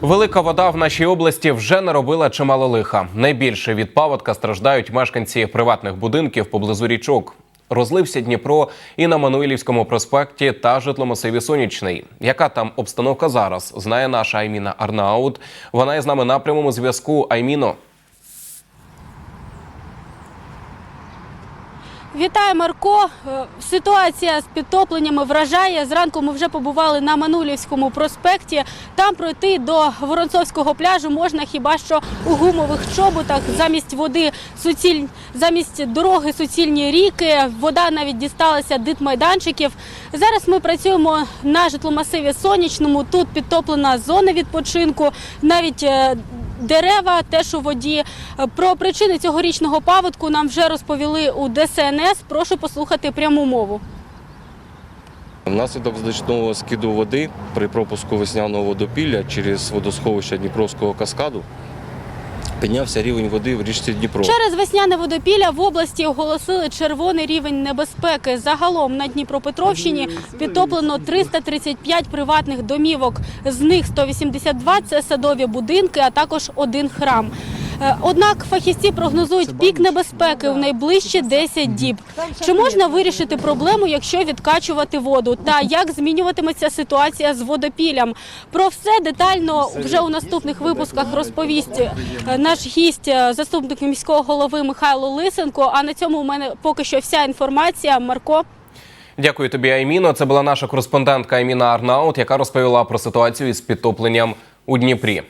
Велика вода в нашій області вже наробила чимало лиха. Найбільше від паводка страждають мешканці приватних будинків поблизу річок. Розлився Дніпро і на Мануїлівському проспекті та житломасиві Сонячний. Яка там обстановка зараз? Знає наша Айміна Арнаут. Вона із нами на прямому зв'язку. Айміно. Вітаю, Марко. Е, Ситуація з підтопленнями вражає. Зранку ми вже побували на Манулівському проспекті. Там пройти до Воронцовського пляжу можна хіба що у гумових чоботах. Замість води суціль... замість дороги суцільні ріки. Вода навіть дісталася дитмайданчиків. Зараз ми працюємо на житломасиві сонячному. Тут підтоплена зона відпочинку. Навіть е, Дерева теж у воді. Е, Про причини цьогорічного паводку нам вже розповіли у ДСНС. Прошу послухати пряму мову. Внаслідок значного скиду води при пропуску весняного водопілля через водосховище Дніпровського каскаду піднявся рівень води в річці Дніпро. Через весняне водопілля в області оголосили червоний рівень небезпеки. Загалом на Дніпропетровщині підтоплено 335 приватних домівок. З них 182 – це садові будинки, а також один храм. Е, Однак фахівці прогнозують пік небезпеки у найближчі 10 діб. Чи можна вирішити проблему, якщо відкачувати воду? Та як змінюватиметься ситуація з водопіллям? Про все детально вже у наступних випусках розповість е, наш гість, е, заступник міського голови Михайло Лисенко. А на цьому у мене поки що вся інформація. Марко. Дякую тобі, Айміно. Це була наша кореспондентка Айміна Арнаут, яка розповіла про ситуацію із підтопленням у Дніпрі.